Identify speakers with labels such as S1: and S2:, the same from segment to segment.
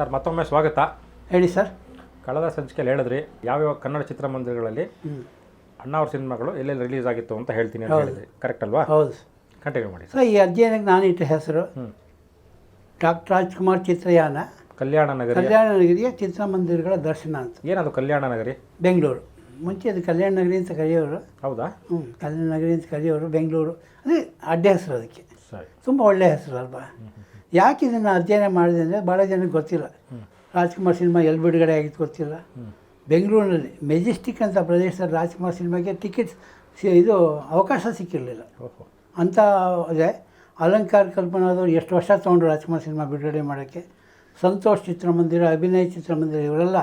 S1: Sir ಮತ್ತೊಮ್ಮೆ ಸ್ವಾಗತ.
S2: ಹೇಳಿ ಸರ್.
S1: ಕಳೆದ ಸಂಚಿಕೆಯಲ್ಲಿ ಹೇಳಿದ್ರಿ ಯಾವ್ಯಾವ ಕನ್ನಡ ಚಿತ್ರಮಂದಿರಗಳಲ್ಲಿ ಅಣ್ಣ ಅವ್ರ ಸಿನಿಮಾಗಳು ಎಲ್ಲೆಲ್ಲಿ ರಿಲೀಸ್ ಆಗಿತ್ತು ಅಂತ ಹೇಳ್ತೀನಿ ಅಂತ ಹೇಳಿದ್ರಿ. ಕರೆಕ್ಟ್ ಅಲ್ವಾ?
S2: ಹೌದು
S1: ಕಂಟಿನ್ಯೂ ಮಾಡಿ
S2: ಸರ್. ಈ ಅಧ್ಯಯನಕ್ಕೆ ನಾನು ಇಟ್ಟ ಹೆಸರು. ಡಾಕ್ಟರ್ ರಾಜ್ಕುಮಾರ್ ಚಿತ್ರಯಾನ.
S1: ಕಲ್ಯಾಣ ನಗರಿ
S2: ಕಲ್ಯಾಣ ನಗರಿಯ ಚಿತ್ರಮಂದಿರಗಳ ದರ್ಶನ ಅಂತ.
S1: ಏನದು ಕಲ್ಯಾಣ ನಗರಿ?
S2: ಬೆಂಗಳೂರು. ಮುಂಚೆ ಅದು ಕಲ್ಯಾಣ ನಗರಿ ಅಂತ ಕರೆಯೋರು.
S1: ಹೌದಾ?
S2: ಹ್ಞೂ ಕಲ್ಯಾಣ ನಗರಿ ಅಂತ ಕರೆಯೋರು ಬೆಂಗಳೂರು. ಅದೇ ಅಡ್ಡ ಹೆಸರು ಅದಕ್ಕೆ.
S1: ಸರಿ.
S2: ತುಂಬ ಒಳ್ಳೆಯ ಹೆಸರು ಅಲ್ವಾ? ಯಾಕೆ ಇದನ್ನು ಅಧ್ಯಯನ ಮಾಡಿದೆ ಅಂದರೆ ಭಾಳ ಜನಕ್ಕೆ ಗೊತ್ತಿಲ್ಲ. ರಾಜ್ಕುಮಾರ್ ಸಿನಿಮಾ ಎಲ್ಲಿ ಬಿಡುಗಡೆ ಆಗಿತ್ತು ಗೊತ್ತಿಲ್ಲ. ಬೆಂಗಳೂರಿನಲ್ಲಿ ಮೆಜೆಸ್ಟಿಕ್ ಅಂತ ಪ್ರದೇಶದಲ್ಲಿ ರಾಜ್ಕುಮಾರ್ ಸಿನಿಮಾಗೆ ಟಿಕೆಟ್ ಇದು ಅವಕಾಶ ಸಿಕ್ಕಿರಲಿಲ್ಲ.
S1: ಅಂತ
S2: ಅಂಥ ಅದೇ ಅಲಂಕಾರ ಕಲ್ಪನಾದವ್ರು ಎಷ್ಟು ವರ್ಷ ತೊಗೊಂಡ್ರು ರಾಜ್ಕುಮಾರ್ ಸಿನಿಮಾ ಬಿಡುಗಡೆ ಮಾಡೋಕ್ಕೆ? ಸಂತೋಷ್ ಚಿತ್ರಮಂದಿರ ಅಭಿನಯ ಚಿತ್ರಮಂದಿರ ಇವರೆಲ್ಲ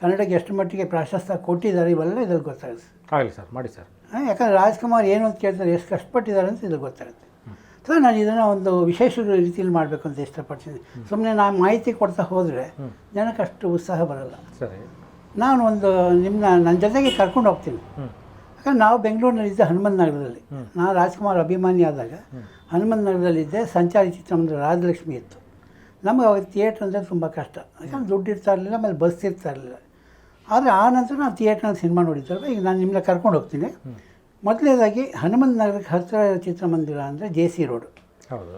S2: ಕನ್ನಡಕ್ಕೆ ಎಷ್ಟು ಮಟ್ಟಿಗೆ ಪ್ರಾಶಸ್ತ್ಯ ಕೊಟ್ಟಿದ್ದಾರೆ ಇವೆಲ್ಲ ಇದ್ರಲ್ಲಿ ಗೊತ್ತಾಗುತ್ತೆ.
S1: ಆಗಲಿ ಸರ್ ಮಾಡಿ ಸರ್.
S2: ಯಾಕಂದರೆ ಯಾಕಂದ್ರೆ ರಾಜ್ಕುಮಾರ್ ಏನು ಅಂತ ಕೇಳ್ತಾರೆ ಎಷ್ಟು ಕಷ್ಟಪಟ್ಟಿದ್ದಾರೆ ಅಂತ ಇದು ಗೊತ್ತಾಗುತ್ತೆ. ಸೊ ನಾನು ಇದನ್ನು ಒಂದು ವಿಶೇಷ ರೀತಿಯಲ್ಲಿ ಮಾಡಬೇಕು ಅಂತ ಇಷ್ಟಪಡ್ತೀನಿ. ಸುಮ್ಮನೆ ನಾನು ಮಾಹಿತಿ ಕೊಡ್ತಾ ಹೋದರೆ ಜನಕ್ಕೆ ಅಷ್ಟು ಉತ್ಸಾಹ ಬರಲ್ಲ.
S1: ಸರಿ.
S2: ನಾನು ಒಂದು ನಿಮ್ಮನ್ನ ನನ್ನ ಜೊತೆಗೆ ಕರ್ಕೊಂಡು ಹೋಗ್ತೀನಿ. ಯಾಕಂದ್ರೆ ನಾವು ಬೆಂಗಳೂರಿನಲ್ಲಿದ್ದೆ ಹನುಮಂತ ನಗರದಲ್ಲಿ ನಾನು ರಾಜ್ಕುಮಾರ್ ಅಭಿಮಾನಿ ಆದಾಗ ಹನುಮಂತ ನಗರದಲ್ಲಿದ್ದೆ ಸಂಚಾರಿ ಚಿತ್ರಮಂದಿರ ರಾಜಲಕ್ಷ್ಮಿ ಇತ್ತು. ನಮಗೆ ಅವಾಗ ಥಿಯೇಟ್ರ್ ಅಂದರೆ ತುಂಬ ಕಷ್ಟ. ಯಾಕಂದ್ರೆ ದುಡ್ಡು ಇರ್ತಾ ಇರಲಿಲ್ಲ ಆಮೇಲೆ ಬಸ್ ಇರ್ತಾ ಇರಲಿಲ್ಲ. ಆದರೆ ಆ ನಂತರ ನಾನು ಥಿಯೇಟ್ರ್ನಲ್ಲಿ ಸಿನಿಮಾ ನೋಡಿದ್ದಲ್ವ ಈಗ ನಾನು ನಿಮ್ಮನ್ನ ಕರ್ಕೊಂಡು ಹೋಗ್ತೀನಿ. ಮೊದಲನೇದಾಗಿ ಹನುಮಂತ ನಗರಕ್ಕೆ ಹತ್ತಿರ ಚಿತ್ರಮಂದಿರ ಅಂದರೆ ಜೆ ಸಿ ರೋಡು.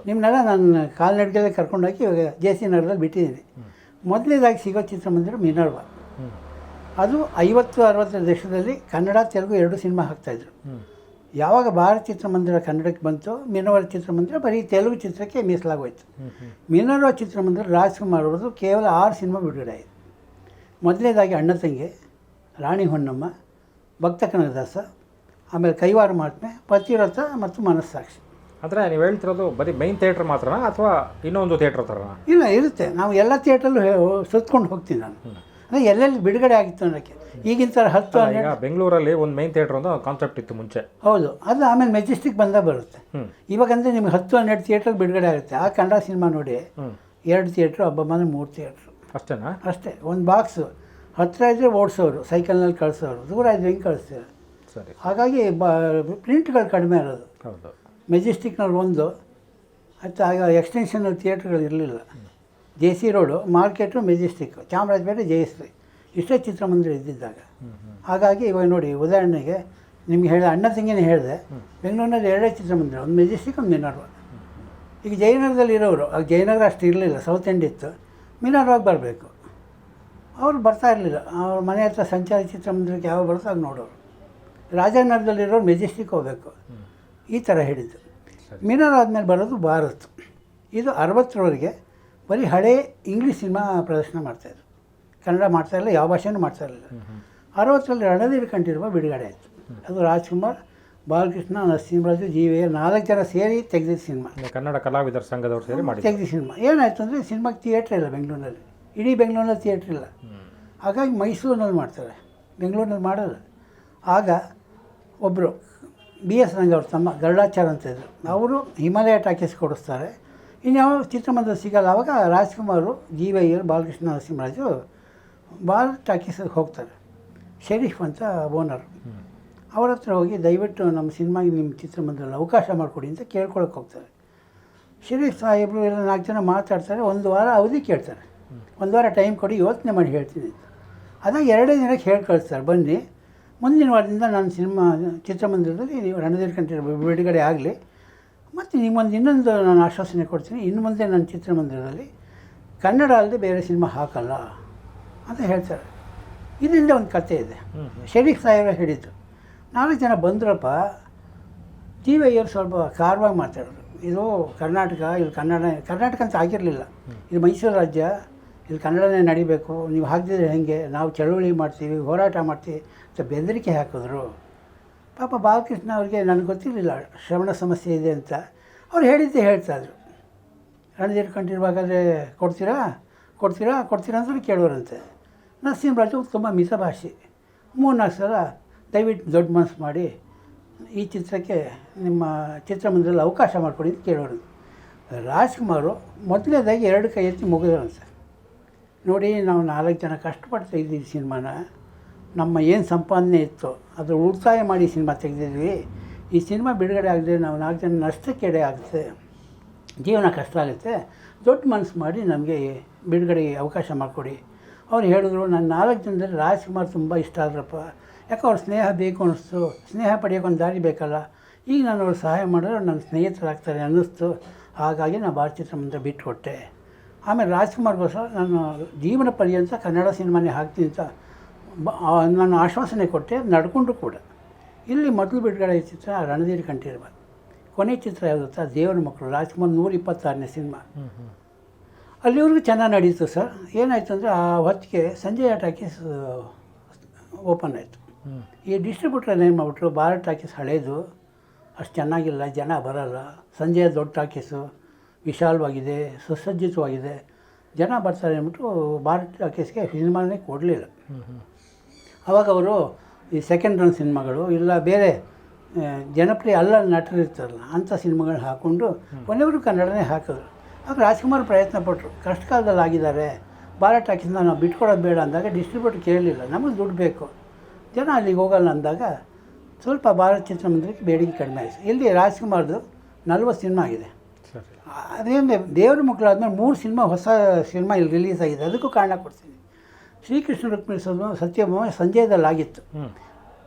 S2: ನಿಮ್ಮನ್ನೆಲ್ಲ ನಾನು ಕಾಲ್ನಡಿಗೆಲ್ಲೇ ಕರ್ಕೊಂಡೋಗಿ ಇವಾಗ ಜೆ ಸಿ ನಗರದಲ್ಲಿ ಬಿಟ್ಟಿದ್ದೀನಿ. ಮೊದಲನೇದಾಗಿ ಸಿಗೋ ಚಿತ್ರಮಂದಿರ ಮಿನರ್ವ. ಅದು ಐವತ್ತು ಅರವತ್ತರ ದಶಕದಲ್ಲಿ ಕನ್ನಡ ತೆಲುಗು ಎರಡು ಸಿನಿಮಾ ಹಾಕ್ತಾಯಿದ್ರು. ಯಾವಾಗ ಭಾರತ ಚಿತ್ರಮಂದಿರ ಕನ್ನಡಕ್ಕೆ ಬಂತು ಮಿನೋರ ಚಿತ್ರಮಂದಿರ ಬರೀ ತೆಲುಗು ಚಿತ್ರಕ್ಕೆ ಮೀಸಲಾಗೋಯ್ತು.
S1: ಹ್ಞೂ
S2: ಚಿತ್ರಮಂದಿರ ರಾಜ್ಕುಮಾರ್ ಅವರದು ಕೇವಲ ಆರು ಸಿನಿಮಾ ಬಿಡುಗಡೆ ಆಯಿತು. ಮೊದಲನೇದಾಗಿ ಅಣ್ಣ ತಂಗಿ ರಾಣಿ ಹೊನ್ನಮ್ಮ ಭಕ್ತ ಕನಕದಾಸ ಆಮೇಲೆ ಕೈವಾರ ಮಾತ್ಮೆ ಪತಿರಥ ಮತ್ತು ಮನಸ್ಸಾಕ್ಷಿ.
S1: ಅಂದರೆ ನೀವು ಹೇಳ್ತಿರೋದು ಬರೀ ಮೈನ್ ಥಿಯೇಟ್ರ್ ಮಾತ್ರನಾ ಅಥವಾ ಇನ್ನೊಂದು ಥಿಯೇಟ್ರ್ ಥರ
S2: ಇಲ್ಲ ಇರುತ್ತೆ. ನಾವು ಎಲ್ಲ ಥಿಯೇಟ್ರಲ್ಲೂ ಸುತ್ಕೊಂಡು ಹೋಗ್ತೀನಿ ನಾನು. ಅಂದರೆ ಎಲ್ಲೆಲ್ಲಿ ಬಿಡುಗಡೆ ಆಗಿತ್ತು ಅನ್ನೋಕ್ಕೆ. ಈಗಿನ ಥರ ಹತ್ತು
S1: ಬೆಂಗಳೂರಲ್ಲಿ ಒಂದು ಮೈನ್ ಥಿಯೇಟ್ರ್ ಒಂದು ಕಾನ್ಸೆಪ್ಟ್ ಇತ್ತು ಮುಂಚೆ.
S2: ಹೌದು. ಅದು ಆಮೇಲೆ ಮೆಜೆಸ್ಟಿಕ್ ಬಂದ ಬರುತ್ತೆ. ಇವಾಗಂದರೆ ನಿಮ್ಗೆ ಹತ್ತು ಹನ್ನೆರಡು ಥಿಯೇಟ್ರಲ್ಲಿ ಬಿಡುಗಡೆ ಆಗುತ್ತೆ. ಆ ಕನ್ನಡ ಸಿನಿಮಾ ನೋಡಿ ಎರಡು ಥಿಯೇಟ್ರು ಹಬ್ಬ ಬಂದರೆ ಮೂರು ಥಿಯೇಟ್ರು
S1: ಅಷ್ಟೇನಾ?
S2: ಅಷ್ಟೇ. ಒಂದು ಬಾಕ್ಸು ಹತ್ತಿರ ಇದ್ದರೆ ಓಡಿಸೋರು ಸೈಕಲ್ನಲ್ಲಿ ಕಳಿಸೋರು ದೂರ ಇದ್ರೆ ಹೆಂಗೆ ಕಳಿಸ್ತೀರ?
S1: ಸರಿ.
S2: ಹಾಗಾಗಿ ಬ ಪ್ರಿಂಟ್ಗಳು ಕಡಿಮೆ ಇರೋದು.
S1: ಹೌದು.
S2: ಮೆಜೆಸ್ಟಿಕ್ನಲ್ಲಿ ಒಂದು ಮತ್ತು ಆಗ ಎಕ್ಸ್ಟೆನ್ಷನ್ ಥಿಯೇಟ್ರ್ಗಳು ಇರಲಿಲ್ಲ. J C road market Majestic Chamarajapete Jayashree ಇಷ್ಟೇ ಚಿತ್ರಮಂದಿರ ಇದ್ದಿದ್ದಾಗ. ಹಾಗಾಗಿ ಇವಾಗ ನೋಡಿ ಉದಾಹರಣೆಗೆ ನಿಮ್ಗೆ ಹೇಳಿದೆ ಅಣ್ಣ ತಂಗಿನೇ ಹೇಳಿದೆ ಬೆಂಗಳೂರಿನಲ್ಲಿ ಎರಡೇ ಚಿತ್ರಮಂದಿರ ಒಂದು ಮೆಜೆಸ್ಟಿಕ್ ಒಂದು ಮಿನಾರ್ವ ಈಗ ಜಯನಗರದಲ್ಲಿ ಇರೋರು ಆಗ ಜಯನಗರ ಅಷ್ಟು ಇರಲಿಲ್ಲ ಸೌತ್ ಎಂಡ್ ಇತ್ತು ಮಿನಾರ್ವಾಗಿ ಬರಬೇಕು. ಅವ್ರು ಬರ್ತಾ ಇರಲಿಲ್ಲ. ಅವ್ರ ಮನೆ ಹತ್ರ ಸಂಚಾರಿ ಚಿತ್ರಮಂದಿರಕ್ಕೆ ಯಾವಾಗ ಬರುತ್ತೋ ಆಗ ನೋಡೋರು. ರಾಜನಗರದಲ್ಲಿರೋರು ಮೆಜೆಸ್ಟಿಕ್ ಹೋಗಬೇಕು. ಈ ಥರ ಹೇಳಿದ್ದು. ಮಿನರ್ ಆದಮೇಲೆ ಬರೋದು ಭಾರತ್. ಇದು ಅರವತ್ತರವರೆಗೆ ಬರೀ ಹಳೇ ಇಂಗ್ಲೀಷ್ ಸಿನಿಮಾ ಪ್ರದರ್ಶನ ಮಾಡ್ತಾಯಿದ್ರು ಕನ್ನಡ ಮಾಡ್ತಾ ಇರಲಿಲ್ಲ ಯಾವ ಭಾಷೆನೂ ಮಾಡ್ತಾ ಇರಲಿಲ್ಲ. ಅರವತ್ತರಲ್ಲಿ ರಣಧೀರ್ ಕಂಠಿರುವ ಬಿಡುಗಡೆ ಆಯಿತು. ಅದು ರಾಜ್ಕುಮಾರ್ ಬಾಲಕೃಷ್ಣ ನರಸಿಂಹರಾಜು ಜಿ ವಿ ನಾಲ್ಕು ಜನ ಸೇರಿ ತೆಗೆದಿದ್ದ ಸಿನಿಮಾ.
S1: ಕನ್ನಡ ಕಲಾವಿದರ ಸಂಘದವ್ರು ಸೇರಿ ಮಾಡಿ
S2: ತೆಗೆದ ಸಿನಿಮಾ. ಏನಾಯಿತು ಅಂದರೆ ಸಿನಿಮಾಗೆ ಥಿಯೇಟ್ರ್ ಇಲ್ಲ ಬೆಂಗಳೂರಿನಲ್ಲಿ ಇಡೀ ಬೆಂಗಳೂರಿನಲ್ಲಿ ಥಿಯೇಟ್ರ್ ಇಲ್ಲ. ಹಾಗಾಗಿ ಮೈಸೂರಿನಲ್ಲಿ ಮಾಡ್ತಾರೆ. ಬೆಂಗಳೂರಿನಲ್ಲಿ ಮಾಡಲ್ಲ. ಆಗ ಒಬ್ಬರು ಬಿ ಎಸ್ ರಂಗ ಅವ್ರ ತಮ್ಮ ಗರುಡಾಚಾರ ಅಂತ ಇದ್ದರು ಅವರು ಹಿಮಾಲಯ ಟಾಕೀಸ್ ಕೊಡಿಸ್ತಾರೆ. ಇನ್ಯಾವ ಚಿತ್ರಮಂದಿರ ಸಿಗಲ್ಲ. ಆವಾಗ Rajkumar, G Y L, Balakrishna Narasimharaju ball ಟಾಕೀಸಿಗೆ ಹೋಗ್ತಾರೆ. ಶರೀಫ್ ಅಂತ ಓನರ್. ಅವ್ರ ಹತ್ರ ಹೋಗಿ ದಯವಿಟ್ಟು ನಮ್ಮ ಸಿನಿಮಾಗೆ ನಿಮ್ಮ ಚಿತ್ರಮಂದಿರಲ್ಲಿ ಅವಕಾಶ ಮಾಡಿಕೊಡಿ ಅಂತ ಕೇಳ್ಕೊಳಕ್ಕೆ ಹೋಗ್ತಾರೆ. ಶರೀಫ್ ಸಾಹೇಬರು ಎಲ್ಲ ನಾಲ್ಕು ಜನ ಮಾತಾಡ್ತಾರೆ. ಒಂದು ವಾರ ಅವಧಿ ಕೇಳ್ತಾರೆ. ಒಂದು ವಾರ ಟೈಮ್ ಕೊಡಿ, ಯೋಚನೆ ಮಾಡಿ ಹೇಳ್ತೀನಿ ಅಂತ. ಅದಾಗ ಎರಡೇ ದಿನಕ್ಕೆ ಹೇಳಿ ಕಳಿಸ್ತಾರೆ ಬನ್ನಿ. ಮುಂದಿನ ವಾರದಿಂದ ನಾನು ಸಿನಿಮಾ ಚಿತ್ರಮಂದಿರದಲ್ಲಿ ನೀವು ರಣಧೀರ್ ಕಂಠ ಬಿಡುಗಡೆ ಆಗಲಿ. ಮತ್ತು ನಿಮ್ಮೊಂದು ಇನ್ನೊಂದು ನಾನು ಆಶ್ವಾಸನೆ ಕೊಡ್ತೀನಿ ಇನ್ನು ಮುಂದೆ ನನ್ನ ಚಿತ್ರಮಂದಿರದಲ್ಲಿ ಕನ್ನಡ ಅಲ್ಲದೆ ಬೇರೆ ಸಿನಿಮಾ ಹಾಕಲ್ಲ ಅಂತ ಹೇಳ್ತಾರೆ. ಇದರಿಂದ ಒಂದು ಕತೆ ಇದೆ. ಶರೀಫ್ ಸಾಹೇಬ ಹೇಳಿದ್ದು ನಾಲ್ಕು ಜನ ಬಂದ್ರಪ್ಪ ಜಿ ವೈಯವ್ರು ಸ್ವಲ್ಪ ಕಾರವಾಗಿ ಮಾತಾಡೋದು. ಇದು ಕರ್ನಾಟಕ ಇಲ್ಲಿ ಕನ್ನಡ ಕರ್ನಾಟಕ ಅಂತ ಆಗಿರಲಿಲ್ಲ. ಇದು ಮೈಸೂರು ರಾಜ್ಯ ಇಲ್ಲಿ ಕನ್ನಡನೇ ನಡಿಬೇಕು ನೀವು ಹಾಕಿದ್ರೆ ಹೇಗೆ? ನಾವು ಚಳುವಳಿ ಮಾಡ್ತೀವಿ ಹೋರಾಟ ಮಾಡ್ತೀವಿ. ಅಂತ ಬೆದರಿಕೆ ಹಾಕಿದ್ರು. ಪಾಪ ಬಾಲಕೃಷ್ಣ ಅವ್ರಿಗೆ ನನಗೆ ಗೊತ್ತಿರಲಿಲ್ಲ, ಶ್ರವಣ ಸಮಸ್ಯೆ ಇದೆ ಅಂತ. ಅವ್ರು ಹೇಳಿದ್ದೆ ಹೇಳ್ತಾಯಿದ್ರು ರಣಧೀರ್ ಕಂಠಿರುವಾಗಾದರೆ ಕೊಡ್ತೀರಾ? ಕೊಡ್ತೀರಾ? ಕೊಡ್ತೀರಾ ಅಂತ ಕೇಳೋರಂತೆ. ನರಸಿಂಹರಾಜು ತುಂಬ ಮಿತಭಾಷಿ ಮೂರ್ನಾಲ್ಕು ಸಲ ದಯವಿಟ್ಟು ದೊಡ್ಡ ಮನಸ್ಸು ಮಾಡಿ ಈ ಚಿತ್ರಕ್ಕೆ ನಿಮ್ಮ ಚಿತ್ರಮಂದಿರಲ್ಲಿ ಅವಕಾಶ ಮಾಡಿಕೊಡಿ ಅಂತ ಕೇಳೋರು. ರಾಜ್ಕುಮಾರು ಮೊದಲನೇದಾಗಿ ಎರಡು ಕೈ ಎತ್ತಿ ಮುಗಿದ್ರಂತೆ. ನೋಡಿ ನಾವು ನಾಲ್ಕು ಜನ ಕಷ್ಟಪಡ್ತಾ ಇದ್ದೀವಿ ಸಿನಿಮಾನ. ನಮ್ಮ ಏನು ಸಂಪಾದನೆ ಇತ್ತು, ಅದು ಉಳಿತಾಯ ಮಾಡಿ ಸಿನಿಮಾ ತೆಗೆದಿದ್ವಿ. ಈ ಸಿನಿಮಾ ಬಿಡುಗಡೆ ಆಗದೆ ನಾವು ನಾಲ್ಕು ಜನ ನಷ್ಟಕ್ಕೆ ಎಡೆ ಆಗುತ್ತೆ. ಜೀವನ ಕಷ್ಟ ಆಗುತ್ತೆ. ದೊಡ್ಡ ಮನಸ್ಸು ಮಾಡಿ ನಮಗೆ ಬಿಡುಗಡೆಗೆ ಅವಕಾಶ ಮಾಡಿಕೊಡಿ. ಅವ್ರು ಹೇಳಿದ್ರು, ನಾನು ನಾಲ್ಕು ಜನದಲ್ಲಿ ರಾಜ್ಕುಮಾರ್ ತುಂಬ ಇಷ್ಟ ಆದ್ರಪ್ಪ. ಯಾಕೆ ಅವ್ರ ಸ್ನೇಹ ಬೇಕು ಅನ್ನಿಸ್ತು ಸ್ನೇಹ ಪಡೆಯೋಕೆ ದಾರಿ ಬೇಕಲ್ಲ. ಈಗ ನಾನು ಅವ್ರು ಸಹಾಯ ಮಾಡಿದ್ರೆ ನನ್ನ ಸ್ನೇಹಿತರಾಗ್ತಾರೆ ಅನ್ನಿಸ್ತು. ಹಾಗಾಗಿ ನಾನು ಭಾರತ ಮುಂದೆ ಬಿಟ್ಟುಕೊಟ್ಟೆ ಆಮೇಲೆ ರಾಜ್ಕುಮಾರ್ ರಾಜ್ಕುಮಾರ್ಗೋಸ್ಕರ ನಾನು ಜೀವನ ಪರ್ಯಂತ ಕನ್ನಡ ಸಿನಿಮಾನೇ ಹಾಕ್ತೀನಿ ಅಂತ ನಾನು ಆಶ್ವಾಸನೆ ಕೊಟ್ಟೆ ನಡ್ಕೊಂಡು ಕೂಡ. ಇಲ್ಲಿ ಮೊದಲು ಬಿಡುಗಡೆ ಚಿತ್ರ ರಣಧೀರ್ ಕಂಠೀರವ ಕೊನೆ ಚಿತ್ರ ಯಾವುದು ಗೊತ್ತಾ? ದೇವರ ಮಕ್ಕಳು ರಾಜ್ಕುಮಾರ್ ನೂರ ಇಪ್ಪತ್ತಾರನೇ ಸಿನಿಮಾ ಅಲ್ಲಿವರೆಗೂ ಚೆನ್ನಾಗಿ ನಡೀತು ಸರ್. ಏನಾಯಿತು ಅಂದರೆ ಆ ಹೊತ್ತಿಗೆ ಸಂಜೆ ಟಾಕೀಸ್ ಓಪನ್ ಆಯಿತು. ಈ ಡಿಸ್ಟ್ರಿಬ್ಯೂಟರ್ ಏನು ಮಾಡಿಬಿಟ್ರು? ಭಾರತ್ ಟಾಕೀಸ್ ಹಳೇದು ಅಷ್ಟು ಚೆನ್ನಾಗಿಲ್ಲ ಜನ ಬರಲ್ಲ. ಸಂಜೆಯ ದೊಡ್ಡ ಟಾಕೀಸು ವಿಶಾಲವಾಗಿದೆ ಸುಸಜ್ಜಿತವಾಗಿದೆ. ಜನ ಬರ್ತಾರೆ ಅಂದ್ಬಿಟ್ಟು ಭಾರತ್ ಟಾಕೀಸ್ಗೆ ಸಿನಿಮಾನೇ ಕೊಡಲಿಲ್ಲ. ಅವಾಗ ಅವರು ಈ ಸೆಕೆಂಡ್ ರನ್ ಸಿನಿಮಾಗಳು ಇಲ್ಲ ಬೇರೆ ಜನಪ್ರಿಯ ಅಲ್ಲ ನಟರು ಇರ್ತಾರಲ್ಲ ಅಂಥ ಸಿನಿಮಾಗಳನ್ನ ಹಾಕ್ಕೊಂಡು ಕೊನೆಯವರು ಕನ್ನಡನೇ ಹಾಕಿದ್ರು ಆಗ ರಾಜ್ಕುಮಾರ್ ಪ್ರಯತ್ನ ಪಟ್ಟರು ಕಷ್ಟ ಕಾಲದಲ್ಲಿ ಆಗಿದ್ದಾರೆ ಭಾರತ್ ಟಾಕೀಸ್ನ ನಾವು ಬಿಟ್ಕೊಡೋದು ಬೇಡ ಅಂದಾಗ ಡಿಸ್ಟ್ರಿಬ್ಯೂಟರ್ ಕೇಳಲಿಲ್ಲ ನಮಗೆ ದುಡ್ಡು ಬೇಕು. ಜನ ಅಲ್ಲಿಗೆ ಹೋಗಲ್ಲ ಅಂದಾಗ ಸ್ವಲ್ಪ ಭಾರತ ಚಿತ್ರಮಂದಿರಕ್ಕೆ ಬೇಡಿಕೆ ಕಡಿಮೆ ಆಯಿತು. ಇಲ್ಲಿ ರಾಜ್ಕುಮಾರ್ದು ನಲ್ವತ್ತು ಸಿನಿಮಾ ಆಗಿದೆ. ಅದೇನೇ ದೇವ್ರ ಮಕ್ಕಳಾದ್ಮೇಲೆ ಮೂರು ಸಿನಿಮಾ ಹೊಸ ಸಿನಿಮಾ ಇಲ್ಲಿ ರಿಲೀಸ್ ಆಗಿದೆ ಅದಕ್ಕೂ ಕಾರಣ ಕೊಡ್ತೀನಿ. ಶ್ರೀಕೃಷ್ಣ ರುಕ್ಮಿಣಿ ಸಮ ಸತ್ಯಭಾಮ ಸಂಜಯದಲ್ಲಿ ಆಗಿತ್ತು
S1: ಹ್ಞೂ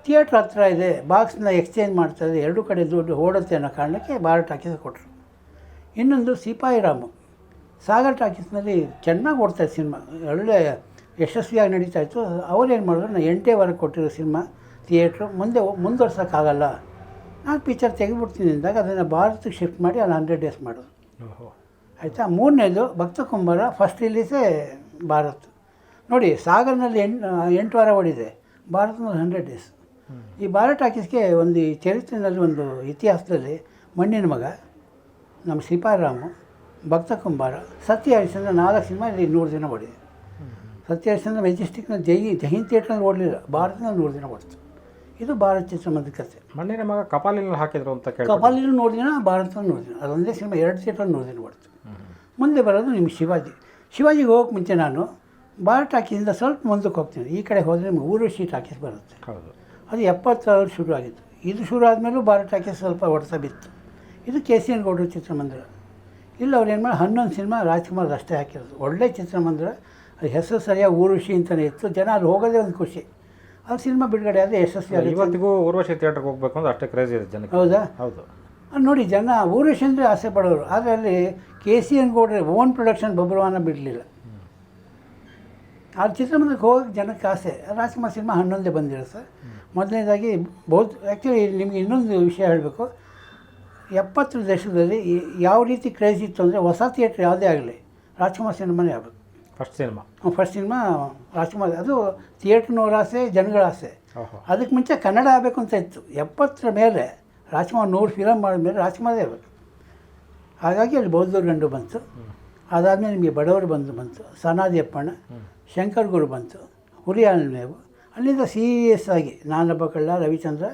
S2: ಥಿಯೇಟ್ರ್ ಹತ್ರ ಇದೆ ಬಾಕ್ಸ್ನ ಎಕ್ಸ್ಚೇಂಜ್ ಮಾಡ್ತಾಯಿದೆ ಎರಡು ಕಡೆ ದುಡ್ಡು ಓಡುತ್ತೆ ಅನ್ನೋ ಕಾರಣಕ್ಕೆ ಬಾರ ಟಾಕೀಸ್ ಕೊಟ್ಟರು ಇನ್ನೊಂದು ಸಿಪಾಯಿ ರಾಮು. ಸಾಗರ್ ಟಾಕೀಸ್ನಲ್ಲಿ ಚೆನ್ನಾಗಿ ಓಡ್ತಾಯಿತ್ತು ಸಿನಿಮಾ ಒಳ್ಳೆ ಯಶಸ್ವಿಯಾಗಿ ನಡೀತಾ ಇತ್ತು. ಅವ್ರೇನು ಮಾಡಿದ್ರು ನಾನು ಎಂಟೇವರೆಗೆ ಕೊಟ್ಟಿರೋ ಸಿನಿಮಾ ಥಿಯೇಟ್ರು ಮುಂದೆ ಮುಂದುವರ್ಸೋಕ್ಕಾಗಲ್ಲ. ನಾನು ಪಿಕ್ಚರ್ ತೆಗೆದುಬಿಡ್ತೀನಿ ಅಂದಾಗ ಅದನ್ನು ಭಾರತಕ್ಕೆ ಶಿಫ್ಟ್ ಮಾಡಿ ಅಲ್ಲಿ ಹಂಡ್ರೆಡ್ ಡೇಸ್ ಮಾಡೋದು. ಆಯಿತಾ? ಮೂರನೇದು ಭಕ್ತ ಕುಂಬಾರ ಫಸ್ಟ್ ರಿಲೀಸೇ ಭಾರತ್. ನೋಡಿ ಸಾಗರ್ನಲ್ಲಿ ಎಂಟು ಎಂಟು ವಾರ ಓಡಿದೆ. ಭಾರತದಲ್ಲಿ ಹಂಡ್ರೆಡ್ ಡೇಸ್ ಈ ಭಾರತ ಟಾಕೀಸ್ಗೆ ಒಂದು ಈ ಚರಿತ್ರೆಯಲ್ಲಿ ಒಂದು ಇತಿಹಾಸದಲ್ಲಿ ಮಣ್ಣಿನ ಮಗ ನಮ್ಮ ಸಿಪಾರಾಮು ಭಕ್ತ ಕುಂಬಾರ ಸತ್ಯ ಹರಿಶ್ಚಂದ್ರ ನಾಲ್ಕು ಸಿನಿಮಾ ಇಲ್ಲಿ ನೂರು ದಿನ ಓಡಿದೆ. ಸತ್ಯ ಹರಿಶ್ಚಂದ್ರ ಮೆಜೆಸ್ಟಿಕ್ನ ಜೈ ಜೈನ್ ಥಿಯೇಟ್ರಲ್ಲಿ ಓಡಲಿಲ್ಲ. ಭಾರತದಲ್ಲಿ ನೂರು ದಿನ ಓಡಿತು ಇದು ಭಾರತ ಚಿತ್ರಮಂದಿರ ಕಥೆ.
S1: ಮಣ್ಣಿನ ಮಗ ಕಪಾಲಿನಲ್ಲಿ ಹಾಕಿದ್ರು ಅಂತ ಕೇಳಿ
S2: ಕಪಾಲಿನ ನೂರು ದಿನ ಭಾರತದಲ್ಲಿ ನೂರು ದಿನ ಅದೊಂದೇ ಸಿನಿಮಾ ಎರಡು ಥಿಯೇಟ್ರಲ್ಲಿ ನೂರು ದಿನ ಓಡಿತು ಮುಂದೆ ಬರೋದು ನಿಮ್ಮ ಶಿವಾಜಿ. ಶಿವಾಜಿಗೆ ಹೋಗೋಕೆ ಮುಂಚೆ ನಾನು ಭಾರತ್ ಟಾಕೀಸಿಂದ ಸ್ವಲ್ಪ ಮುಂದಕ್ಕೆ ಹೋಗ್ತೀನಿ. ಈ ಕಡೆ ಹೋದರೆ ನಿಮ್ಗೆ ಊರ್ವಶಿ ಟಾಕೀಸ್ ಬರುತ್ತೆ.
S1: ಹೌದು.
S2: ಅದು ಎಪ್ಪತ್ತರಲ್ಲಿ ಶುರು ಆಗಿತ್ತು. ಇದು ಶುರು ಆದಮೇಲೂ ಭಾರತ್ ಟಾಕೀಸ್ ಸ್ವಲ್ಪ ಹೊಡೆತ ಬಿತ್ತು. ಇದು ಕೆ ಸಿ ಎನ್ ಗೌಡ್ರ ಚಿತ್ರಮಂದಿರ. ಇಲ್ಲ ಅವ್ರು ಏನು ಮಾಡಿ ಹನ್ನೊಂದು ಸಿನಿಮಾ ರಾಜ್ಕುಮಾರ್ ಅಷ್ಟೇ ಹಾಕಿರೋದು. ಒಳ್ಳೆ ಚಿತ್ರಮಂದಿರ. ಅದು ಹೆಸರು ಸರಿಯಾಗಿ ಊರ್ವಶಿ ಅಂತಲೇ ಇತ್ತು. ಜನ ಅಲ್ಲಿ ಹೋಗೋದೇ ಒಂದು ಖುಷಿ. ಅದು ಸಿನಿಮಾ ಬಿಡುಗಡೆ ಆದರೆ ಯಶಸ್ವಿ ಆಗಿದೆ
S1: ಇವತ್ತಿಗೂ ಊರ್ವಶಿ ಥಿಯೇಟ್ರಿಗೆ ಹೋಗ್ಬೇಕು ಅಂದ್ರೆ ಅಷ್ಟೇ ಕ್ರೇಜ್ ಇದೆ ಜನಕ್ಕೆ.
S2: ಹೌದಾ?
S1: ಹೌದು.
S2: ನೋಡಿ ಜನ ಊರ್ವಶಿ ಅಂದರೆ ಆಸೆ ಪಡೋರು. ಆದರೆ ಅಲ್ಲಿ ಕೆ ಸಿ ಎನ್ ಗೌಡ್ರೆ ಓನ್ ಪ್ರೊಡಕ್ಷನ್ ಬಬ್ರವಾನ ಬಿಡಲಿಲ್ಲ. ಆ ಚಿತ್ರಮಂದಿರಕ್ಕೆ ಹೋಗಕ್ಕೆ ಜನಕ್ಕೆ ಆಸೆ. ರಾಜ್ಕುಮಾರ್ ಸಿನಿಮಾ ಹನ್ನೊಂದೇ ಬಂದಿರೋ ಸರ್. ಮೊದಲನೇದಾಗಿ ಬಹುತ್ ಆ್ಯಕ್ಚುಲಿ ನಿಮಗೆ ಇನ್ನೊಂದು ವಿಷಯ ಹೇಳಬೇಕು. ಎಪ್ಪತ್ತರ ದಶಕದಲ್ಲಿ ಯಾವ ರೀತಿ ಕ್ರೇಜ್ ಇತ್ತು ಅಂದರೆ ಹೊಸ ಥಿಯೇಟ್ರ್ ಯಾವುದೇ ಆಗಲಿ ರಾಜ್ಕುಮಾರ್ ಸಿನಿಮಾನೇ ಆಗಬೇಕು.
S1: First cinema
S2: first cinema Rajkumar ಅದು ಥಿಯೇಟ್ರ್ನವ್ರ ಆಸೆ ಜನಗಳ ಆಸೆ. ಅದಕ್ಕೆ ಮುಂಚೆ ಕನ್ನಡ ಆಗಬೇಕು ಅಂತ ಇತ್ತು. ಎಪ್ಪತ್ತರ ಮೇಲೆ ರಾಜ್ಕುಮಾರ್ ನೂರು ಫಿಲಮ್ ಮಾಡಿದ್ಮೇಲೆ ರಾಜ್ಕುಮಾರೇ ಆಗಬೇಕು. ಹಾಗಾಗಿ ಅಲ್ಲಿ ಬೌದ್ಧರು ಗಂಡು ಬಂತು. ಅದಾದಮೇಲೆ ನಿಮಗೆ ಬಡವರು ಬಂದು ಬಂತು. ಸನಾದಿ ಅಪ್ಪಣ್ಣ. ಶಂಕರ್ ಗುರು ಬಂತು ಹುರಿಯಾಳನೇವು ಅಲ್ಲಿಂದ ಸೀರಿಯಸ್ ಆಗಿ ನಾನೊಬ್ಬ ಕಳ್ಳ ರವಿಚಂದ್ರ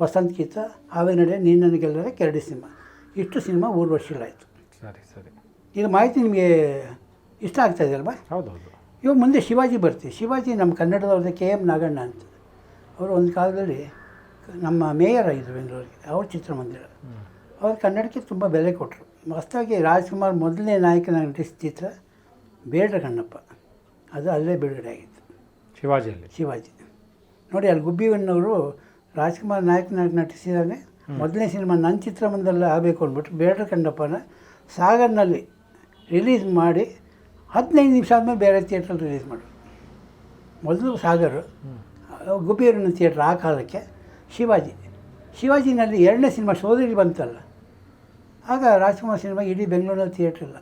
S2: ವಸಂತ ಗೀತ ಹಾವೇನಡೆ ನೀನು ಗೆಲ್ಲರೆ ಕೆರಡಿ ಸಿನಿಮಾ. ಇಷ್ಟು ಸಿನಿಮಾ ಮೂರು ವರ್ಷಗಳಾಯಿತು.
S1: ಸರಿ ಸರಿ.
S2: ಇದು ಮಾಹಿತಿ ನಿಮಗೆ ಇಷ್ಟ ಆಗ್ತಾ ಇದೆಯಲ್ವಾ
S1: ಹೌದು ಹೌದು
S2: ಇವಾಗ ಮುಂದೆ ಶಿವಾಜಿ ಬರ್ತೀವಿ. ಶಿವಾಜಿ ನಮ್ಮ ಕನ್ನಡದವ್ರದ್ದು ಕೆ ಎಂ ನಾಗಣ್ಣ ಅಂತ. ಅವರು ಒಂದು ಕಾಲದಲ್ಲಿ ನಮ್ಮ ಮೇಯರ್ ಆಗಿದ್ದರು ಬೆಂಗಳೂರಿಗೆ. ಅವ್ರ ಚಿತ್ರಮಂದಿರ. ಅವ್ರು ಕನ್ನಡಕ್ಕೆ ತುಂಬ ಬೆಲೆ ಕೊಟ್ಟರು. ಹೊಸದಾಗಿ ರಾಜ್ಕುಮಾರ್ ಮೊದಲನೇ ನಾಯಕನ ನಟಿಸಿದ ಚಿತ್ರ ಬೇಡ್ರ ಕಣ್ಣಪ್ಪ ಅದು ಅಲ್ಲೇ ಬಿಡುಗಡೆ ಆಗಿತ್ತು.
S1: ಶಿವಾಜಿಯಲ್ಲಿ.
S2: ಶಿವಾಜಿ. ನೋಡಿ ಅಲ್ಲಿ ಗುಬ್ಬಿವಣ್ಣವರು ರಾಜ್ಕುಮಾರ್ ನಾಯಕನಾಗಿ ನಟಿಸಿದಾನೆ. ಮೊದಲನೇ ಸಿನಿಮಾ ನನ್ನ ಚಿತ್ರಮಂದಿರದಲ್ಲಿ ಆಗಬೇಕು ಅಂದ್ಬಿಟ್ಟು ಬೇಡ್ರ ಕಂಡಪ್ಪನ ಸಾಗರ್ನಲ್ಲಿ ರಿಲೀಸ್ ಮಾಡಿ ಹದಿನೈದು ನಿಮಿಷ ಆದಮೇಲೆ ಬೇರೆ ಥಿಯೇಟ್ರಲ್ಲಿ ರಿಲೀಸ್ ಮಾಡಿದ್ರು. ಮೊದಲು ಸಾಗರ್ ಗುಬ್ಬಿವಣ್ಣ ಥಿಯೇಟ್ರ್ ಆ ಕಾಲಕ್ಕೆ ಶಿವಾಜಿ. ಶಿವಾಜಿನಲ್ಲಿ ಎರಡನೇ ಸಿನಿಮಾ ಸೋದರಿ ಬಂತಲ್ಲ. ಆಗ ರಾಜ್ಕುಮಾರ್ ಸಿನಿಮಾ ಇಡೀ ಬೆಂಗಳೂರಿನಲ್ಲಿ ಥಿಯೇಟ್ರ್ ಇಲ್ಲ.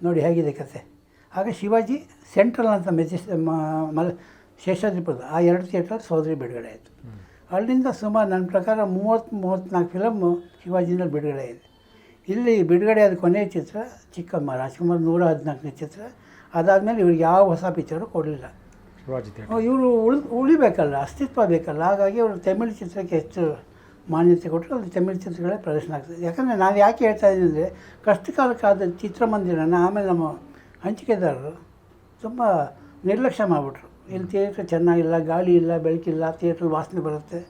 S2: ನೋಡಿ ಹೇಗಿದೆ ಕತೆ. ಆಗ ಶಿವಾಜಿ ಸೆಂಟ್ರಲ್ ಅಂತ ಮೆಜೆಸ್ ಮ- ಮಲ ಶೇಷಾದ್ರಿಪುರದ ಆ ಎರಡು ಥಿಯೇಟರ್ ಸೋದರಿ ಬಿಡುಗಡೆ ಆಯಿತು. ಅಲ್ಲಿಂದ ಸುಮಾರು ನನ್ನ ಪ್ರಕಾರ ಮೂವತ್ತು ಮೂವತ್ತ್ನಾಲ್ಕು ಫಿಲಮ್ಮು ಶಿವಾಜಿನಲ್ಲಿ ಬಿಡುಗಡೆ ಇದೆ ಇಲ್ಲಿ ಬಿಡುಗಡೆ ಆದ ಕೊನೆಯ ಚಿತ್ರ ಚಿಕ್ಕಮ್ಮ ರಾಜ್ಕುಮಾರ್ ನೂರ ಹದಿನಾಲ್ಕನೇ ಚಿತ್ರ. ಅದಾದಮೇಲೆ ಇವ್ರಿಗೆ ಯಾವ ಹೊಸ ಪಿಕ್ಚರು ಕೊಡಲಿಲ್ಲ. ಇವರು ಉಳಿ ಉಳಿಬೇಕಲ್ಲ ಅಸ್ತಿತ್ವ ಬೇಕಲ್ಲ. ಹಾಗಾಗಿ ಅವರು ತಮಿಳು ಚಿತ್ರಕ್ಕೆ ಹೆಚ್ಚು ಮಾನ್ಯತೆ ಕೊಟ್ಟರು. ಅಲ್ಲಿ ತಮಿಳು ಚಿತ್ರಗಳೇ ಪ್ರದರ್ಶನ ಆಗ್ತದೆ. ಯಾಕಂದರೆ ನಾನು ಯಾಕೆ ಹೇಳ್ತಾ ಇದ್ದೀನಿ ಅಂದರೆ ಕಷ್ಟಕಾಲಕ್ಕಾದ ಚಿತ್ರಮಂದಿರನ ಆಮೇಲೆ ನಮ್ಮ ಹಂಚಿಕೆದಾರರು ತುಂಬ ನಿರ್ಲಕ್ಷ್ಯ ಮಾಡಿಬಿಟ್ರು. ಇಲ್ಲಿ ಥಿಯೇಟ್ರ್ ಚೆನ್ನಾಗಿಲ್ಲ ಗಾಳಿ ಇಲ್ಲ ಬೆಳಕಿಲ್ಲ ಥಿಯೇಟ್ರ್ ವಾಸನೆ ಬರುತ್ತೆ.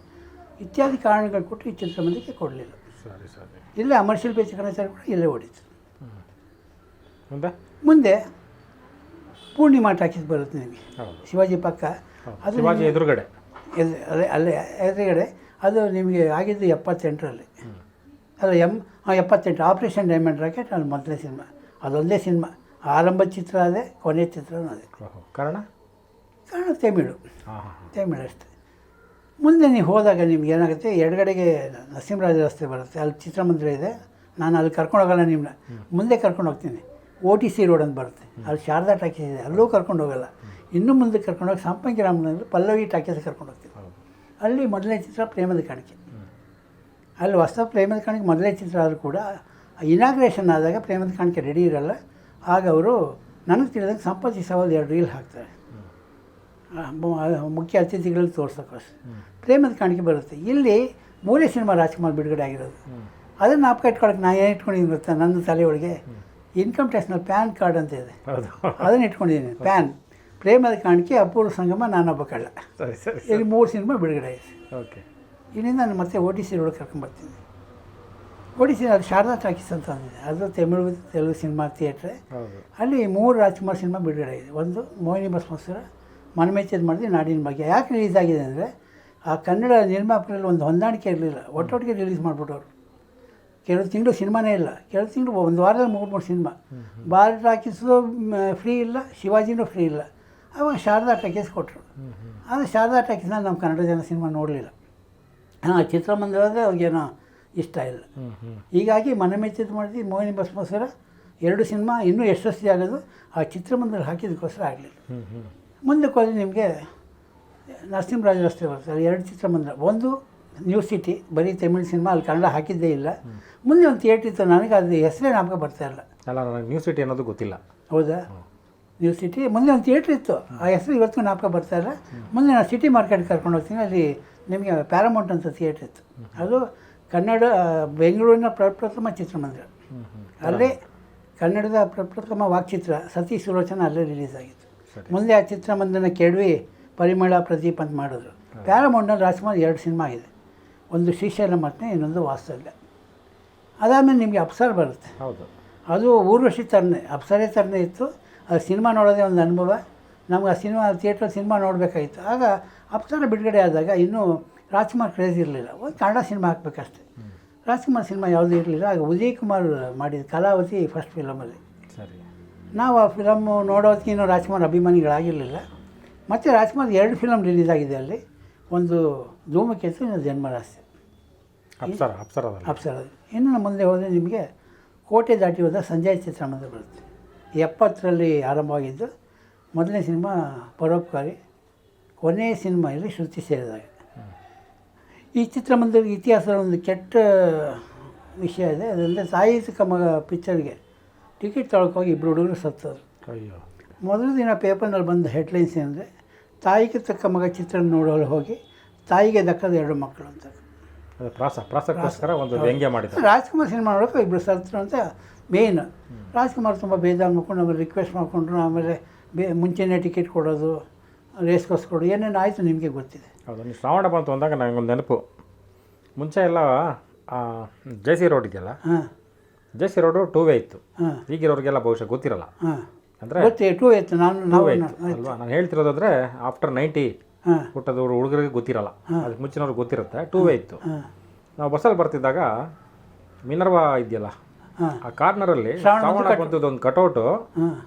S2: ಇತ್ಯಾದಿ ಕಾರಣಗಳು ಕೊಟ್ಟು ಈ ಚಿತ್ರಮಂದಿರಕ್ಕೆ ಕೊಡಲಿಲ್ಲ.
S1: ಸರಿ ಸರಿ.
S2: ಇಲ್ಲೇ ಅಮರ್ಷಿಯಲ್ ಚಿಕ್ಕನಾಚಾರ್ಯ ಕೂಡ ಇಲ್ಲೇ ಓಡಿತು
S1: ಮುಂದೆ?
S2: ಪೂರ್ಣಿಮಾ ಟಾಕೀಸ್ ಬರುತ್ತೆ ನಿಮಗೆ. ಶಿವಾಜಿ ಪಕ್ಕ. ಅದು
S1: ಎದುರುಗಡೆ.
S2: ಅದೇ ಅಲ್ಲೇ ಅಲ್ಲೇ ಎದುರುಗಡೆ. ಅದು ನಿಮಗೆ ಆಗಿದ್ದು ಎಪ್ಪತ್ತೆಂಟರಲ್ಲಿ. ಅಲ್ಲ ಎಂ ಹಾಂ ಎಪ್ಪತ್ತೆಂಟು. ಆಪ್ರೇಷನ್ ಡೈಮಂಡ್ ರಾಕೆಟ್ ಅಲ್ಲಿ ಮೊದಲನೇ ಸಿನಿಮಾ. ಅದೊಂದೇ ಸಿನಿಮಾ. ಆರಂಭ ಚಿತ್ರ ಅದೇ ಕೊನೆ ಚಿತ್ರನೂ ಅದೇ.
S1: ಕಾರಣ?
S2: ಕಾರಣ ತಮಿಳು. ತಮಿಳು ಅಷ್ಟೇ. ಮುಂದೆ ನೀವು ಹೋದಾಗ ನಿಮ್ಗೆ ಏನಾಗುತ್ತೆ ಎಡಗಡೆಗೆ ನರಸಿಂಹರಾಜ ರಸ್ತೆ ಬರುತ್ತೆ ಅಲ್ಲಿ ಚಿತ್ರಮಂದಿರ ಇದೆ. ನಾನು ಅಲ್ಲಿ ಕರ್ಕೊಂಡು ಹೋಗಲ್ಲ ನಿಮ್ಮನ್ನ ಮುಂದೆ ಕರ್ಕೊಂಡು ಹೋಗ್ತೀನಿ. ಓ ಟಿ ಸಿ ರೋಡ್ ಅಂತ ಬರುತ್ತೆ. ಅಲ್ಲಿ ಶಾರದಾ ಟಾಕೀಸ್ ಇದೆ ಅಲ್ಲೂ ಕರ್ಕೊಂಡು ಹೋಗಲ್ಲ. ಇನ್ನೂ ಮುಂದೆ ಕರ್ಕೊಂಡು ಹೋಗಿ ಸಂಪಂಗಿ ರಾಮನಗರ ಪಲ್ಲವಿ ಟಾಕೀಸ್ ಕರ್ಕೊಂಡು ಹೋಗ್ತೀನಿ. ಅಲ್ಲಿ ಮೊದಲನೇ ಚಿತ್ರ ಪ್ರೇಮದ ಕಾಣಿಕೆ. ಅಲ್ಲಿ ಹೊಸ ಪ್ರೇಮದ ಕಾಣಿಕೆ ಮೊದಲನೇ ಚಿತ್ರ ಆದರೂ ಕೂಡ ಇನಾಗ್ರೇಷನ್ ಆದಾಗ ಪ್ರೇಮದ ಕಾಣಿಕೆ ರೆಡಿ ಇರಲ್ಲ. ಆಗ ಅವರು ನನಗೆ ತಿಳಿದಂಗೆ ಸಂಪತ್ತಿ ಸವಾಲು ಎರಡು ರೀಲ್ ಹಾಕ್ತಾರೆ. ಮುಖ್ಯ ಅತಿಥಿಗಳಲ್ಲಿ ತೋರಿಸೋಕೋಸ್ ಪ್ರೇಮದ ಕಾಣಿಕೆ ಬರುತ್ತೆ. ಇಲ್ಲಿ ಮೂರೇ ಸಿನಿಮಾ ರಾಜ್ಕುಮಾರ್ ಬಿಡುಗಡೆ ಆಗಿರೋದು. ಅದನ್ನು ನಾಪಕ ಇಟ್ಕೊಳಕ್ಕೆ ನಾನು ಏನು ಇಟ್ಕೊಂಡಿದ್ದೀನಿ ಗೊತ್ತಾ? ನನ್ನ ತಲೆಯೊಳಗೆ ಇನ್ಕಮ್ ಟ್ಯಾಕ್ಸ್ನಲ್ಲಿ ಪ್ಯಾನ್ ಕಾರ್ಡ್ ಅಂತ ಇದೆ. ಅದನ್ನು ಇಟ್ಕೊಂಡಿದ್ದೀನಿ. ಪ್ಯಾನ್. ಪ್ರೇಮದ ಕಾಣಿಕೆ ಅಪೂರ್ವ ಸಂಗಮ ನಾನೊಬ್ಬ ಕಳ್ಳ.
S1: ಸರಿ ಸರಿ.
S2: ಇಲ್ಲಿ ಮೂರು ಸಿನಿಮಾ ಬಿಡುಗಡೆ ಆಯಿತು.
S1: ಓಕೆ.
S2: ಇಲ್ಲಿಂದ ನಾನು ಮತ್ತೆ ಓ ಟಿ ಸಿ ರೋಡ್ ಕರ್ಕೊಂಬರ್ತೀನಿ. ಓ ಟಿ ಸಿ ಅದು ಶಾರದಾ ಟಾಕೀಸ್ ಅಂತ ಅಂದಿದೆ ಅದು ತಮಿಳು ತೆಲುಗು ಸಿನಿಮಾ ಥಿಯೇಟ್ರೆ. ಅಲ್ಲಿ ಮೂರು ರಾಜ್ಕುಮಾರ್ ಸಿನಿಮಾ ಬಿಡುಗಡೆ ಆಗಿದೆ. ಒಂದು ಮೋಹಿನಿ ಭಸ್ಮಸುರ ಮನಮೆಚ್ಚದ ಮಾಡಿದೆ ನಾಡಿನ ಬಗ್ಗೆ ಯಾಕೆ ರಿಲೀಸ್ ಆಗಿದೆ ಅಂದರೆ ಆ ಕನ್ನಡ ನಿರ್ಮಾಪಕರಲ್ಲಿ ಒಂದು ಹೊಂದಾಣಿಕೆ ಇರಲಿಲ್ಲ. ಒಟ್ಟೊಟ್ಟಿಗೆ ರಿಲೀಸ್ ಮಾಡಿಬಿಟ್ಟವ್ರು. ಕೆಲವು ತಿಂಗಳು ಸಿನಿಮಾನೇ ಇಲ್ಲ. ಕೆಲವು ತಿಂಗಳು ಒಂದು ವಾರದಲ್ಲಿ ಮೂರು ಮೂರು ಸಿನಿಮಾ ಭಾರತ ಟಾಕೀಸು ಫ್ರೀ ಇಲ್ಲ ಶಿವಾಜಿನೂ ಫ್ರೀ ಇಲ್ಲ. ಅವಾಗ ಶಾರದಾ ಟಾಕೀಸ್ ಕೊಟ್ಟರು ಆದರೆ ಶಾರದಾ ಟಾಕೀಸ್ನ ನಮ್ಮ ಕನ್ನಡ ಜನ ಸಿನಿಮಾ ನೋಡಲಿಲ್ಲ. ಹಾಂ ಚಿತ್ರಮಂದಿರದ ಅವ್ರಿಗೇನೋ ಇಷ್ಟ ಇಲ್ಲ. ಹೀಗಾಗಿ ಮನೆ ಮೆಚ್ಚಿದ ಮಾಡಿದ್ವಿ ಮೋಹಿನಿ ಭಸ್ಮಸುರ ಎರಡು ಸಿನಿಮಾ ಇನ್ನೂ ಯಶಸ್ವಿ ಆಗೋದು ಆ ಚಿತ್ರಮಂದಿರ ಹಾಕಿದ್ದಕ್ಕೋಸ್ಕರ ಆಗಲಿಲ್ಲ. ಮುಂದಕ್ಕೆ ಹೋದರೆ ನಿಮಗೆ ನರಸಿಂಹರಾಜ ರಸ್ತೆ ಬರ್ತಾರೆ ಎರಡು ಚಿತ್ರಮಂದಿರ. ಒಂದು ನ್ಯೂ ಸಿಟಿ ಬರೀ ತಮಿಳು ಸಿನಿಮಾ ಅಲ್ಲಿ ಕನ್ನಡ ಹಾಕಿದ್ದೇ ಇಲ್ಲ. ಮುಂದೆ ಒಂದು ಥಿಯೇಟ್ರ್ ಇತ್ತು ನನಗೆ ಅದು ಹೆಸರೇ ನಾಮಕ ಬರ್ತಾ ಇಲ್ಲ.
S1: ಅಲ್ಲ ನನಗೆ ನ್ಯೂ ಸಿಟಿ ಅನ್ನೋದು ಗೊತ್ತಿಲ್ಲ.
S2: ಹೌದಾ? ನ್ಯೂ ಸಿಟಿ ಮುಂದೆ ಒಂದು ಥಿಯೇಟ್ರ್ ಇತ್ತು. ಆ ಹೆಸರು ಇವತ್ತಿಗೂ ನಾಪಕ ಬರ್ತಾ ಇಲ್ಲ. ಮುಂದೆ ನಾನು ಸಿಟಿ ಮಾರ್ಕೆಟ್ ಕರ್ಕೊಂಡು ಹೋಗ್ತೀನಿ. ಅಲ್ಲಿ ನಿಮಗೆ ಪ್ಯಾರಾಮೌಂಟ್ ಅಂತ ಥಿಯೇಟ್ರ್ ಇತ್ತು. ಅದು ಕನ್ನಡ ಬೆಂಗಳೂರಿನ ಪ್ರಪ್ರಥಮ ಚಿತ್ರಮಂದಿರ. ಅಲ್ಲೇ ಕನ್ನಡದ ಪ್ರಪ್ರಥಮ ವಾಕ್ಚಿತ್ರ ಸತಿ ಸುಲೋಚನ ಅಲ್ಲೇ ರಿಲೀಸ್ ಆಗಿತ್ತು. ಮುಂದೆ ಆ ಚಿತ್ರಮಂದಿರನ ಕೆಡವಿ ಪರಿಮಳ ಪ್ರದೀಪ್ ಅಂತ ಮಾಡಿದ್ರು. ಪ್ಯಾರಮೌಂಡ್ನಲ್ಲಿ ರಾಜ್ಕುಮಾರ್ ಎರಡು ಸಿನಿಮಾ ಇದೆ. ಒಂದು ಶ್ರೀಶೈಲ ಮತ್ತೆ ಇನ್ನೊಂದು ವಾಸ್ತವ್ಯ ಅದಾದಮೇಲೆ ನಿಮಗೆ ಅಪ್ಸರ್ ಬರುತ್ತೆ.
S1: ಹೌದು.
S2: ಅದು ಊರ್ವಶಿ ತರನೇ ಅಪ್ಸರೇ ತರನೆ ಇತ್ತು. ಅದು ಸಿನಿಮಾ ನೋಡೋದೇ ಒಂದು ಅನುಭವ. ನಮ್ಗೆ ಆ ಸಿನಿಮಾ ಥಿಯೇಟ್ರಲ್ಲಿ ಸಿನಿಮಾ ನೋಡಬೇಕಾಗಿತ್ತು. ಆಗ ಅಪ್ಸರ ಬಿಡುಗಡೆ ಆದಾಗ ಇನ್ನೂ ರಾಜ್ಕುಮಾರ್ ಕ್ರೇಜ್ ಇರಲಿಲ್ಲ. ಒಂದು ಕನ್ನಡ ಸಿನಿಮಾ ಹಾಕ್ಬೇಕಷ್ಟೆ. ರಾಜ್ಕುಮಾರ್ ಸಿನಿಮಾ ಯಾವುದೂ ಇರಲಿಲ್ಲ. ಆಗ ಉದಯ್ ಕುಮಾರ್ ಮಾಡಿದ ಕಲಾವತಿ ಫಸ್ಟ್ ಫಿಲಮಲ್ಲಿ
S1: ಸರಿ.
S2: ನಾವು ಆ ಫಿಲಮ್ ನೋಡೋದಕ್ಕೆ ಇನ್ನೂ ರಾಜ್ಕುಮಾರ್ ಅಭಿಮಾನಿಗಳಾಗಿರಲಿಲ್ಲ. ಮತ್ತು ರಾಜ್ಕುಮಾರ್ ಎರಡು ಫಿಲಮ್ ರಿಲೀಸ್ ಆಗಿದೆ ಅಲ್ಲಿ. ಒಂದು ಧೂಮಕೇತು ಇನ್ನೊಂದು ಜನ್ಮರಾಸ್ತಿ
S1: ಅಪ್ಸರ ಅಪ್ಸರದಲ್ಲಿ
S2: ಅಪ್ಸರ ಇನ್ನು ಮುಂದೆ ಹೋದರೆ ನಿಮಗೆ ಕೋಟೆ ದಾಟಿ ಹೋದ ಸಂಜಯ್ ಚಿತ್ರಮಂದಿರ ಬರುತ್ತೆ. ಎಪ್ಪತ್ತರಲ್ಲಿ ಆರಂಭವಾಗಿದ್ದು ಮೊದಲನೇ ಸಿನಿಮಾ ಪರೋಪಕಾರಿ. ಕೊನೆಯ ಸಿನಿಮಾ ಇಲ್ಲಿ ಶ್ರುತಿ ಸೇರಿದಾಗ. ಈ ಚಿತ್ರಮಂದಿರ ಇತಿಹಾಸದ ಒಂದು ಕೆಟ್ಟ ವಿಷಯ ಇದೆ. ಅದರಿಂದ ತಾಯಿ ಚಿಕ್ಕ ಮಗ ಪಿಕ್ಚರ್ಗೆ ಟಿಕೆಟ್ ತೊಳ್ಕೋಗಿ ಇಬ್ಬರು ಹುಡುಗರು ಸತ್ತರು
S1: ಅಯ್ಯೋ.
S2: ಮೊದಲ ದಿನ ಪೇಪರ್ನಲ್ಲಿ ಬಂದ ಹೆಡ್ಲೈನ್ಸ್ ಏನಂದರೆ ತಾಯಿಗೆ ತಕ್ಕ ಮಗ ಚಿತ್ರ ನೋಡಲು ಹೋಗಿ ತಾಯಿಗೆ ದಕ್ಕದ ಎರಡು ಮಕ್ಕಳು ಅಂತ.
S1: ಪ್ರಾಸ ಪ್ರಾಸಕ್ಕೋಸ್ಕರ ಒಂದು ವ್ಯಂಗ್ಯ ಮಾಡಿದ್ರು
S2: ರಾಜ್ಕುಮಾರ್ ಸಿನಿಮಾ ನೋಡೋಕೆ ಇಬ್ಬರು ಸತ್ತರು ಅಂತ ಮೇನ್ ರಾಜ್ಕುಮಾರ್ ತುಂಬ ಬೇಜಾರು ಮಾಡ್ಕೊಂಡು ಆಮೇಲೆ ರಿಕ್ವೆಸ್ಟ್ ಮಾಡಿಕೊಂಡ್ರು ಆಮೇಲೆ ಬೇ ಮುಂಚೆನೇ ಟಿಕೆಟ್ ಕೊಡೋದು. ರೇಸ್ ಕೋರ್ಸ್ ಕೊಡು. ಏನೇನು ಆಯಿತು ನಿಮಗೆ ಗೊತ್ತಿದೆ?
S1: ಹೌದು ನೀವು ಶ್ರಾವಣ ಬಂತು ಅಂದಾಗ ನನಗೊಂದು ನೆನಪು. ಮುಂಚೆ ಎಲ್ಲ ಜೆ ಸಿ ರೋಡ್ ಇದೆಯಲ್ಲ
S2: ಹಾಂ.
S1: J C road two way ಇತ್ತು.
S2: ಹಾಂ.
S1: ಈಗಿರೋರಿಗೆಲ್ಲ ಬಹುಶಃ ಗೊತ್ತಿರಲ್ಲ.
S2: ಹಾಂ.
S1: ಅಂದರೆ
S2: ಗೊತ್ತೇ ಟೂ ಇತ್ತು. ನಾನು
S1: ಟೂ
S2: ನಾವು
S1: ವೇ ಇತ್ತು ಅಲ್ವಾ? ನಾನು ಹೇಳ್ತಿರೋದಾದ್ರೆ ಆಫ್ಟರ್ ನೈಂಟಿ
S2: ಹಾಂ.
S1: ಹುಟ್ಟದವ್ರು ಹುಡುಗರಿಗೆ ಗೊತ್ತಿರಲ್ಲ. ಅದಕ್ಕೆ ಮುಂಚಿನವ್ರಿಗೆ ಗೊತ್ತಿರುತ್ತೆ. ಟೂ ವೇ ಇತ್ತು.
S2: ಹಾಂ.
S1: ನಾವು ಬಸ್ಸಲ್ಲಿ ಬರ್ತಿದ್ದಾಗ ಮಿನರ್ವಾ ಇದೆಯಲ್ಲ ಆ ಕಾರ್ನರಲ್ಲಿ
S2: ಅಲ್ಲಿ
S1: ಶ್ರಾವಣ ಒಂದು ಕಟೌಟ್.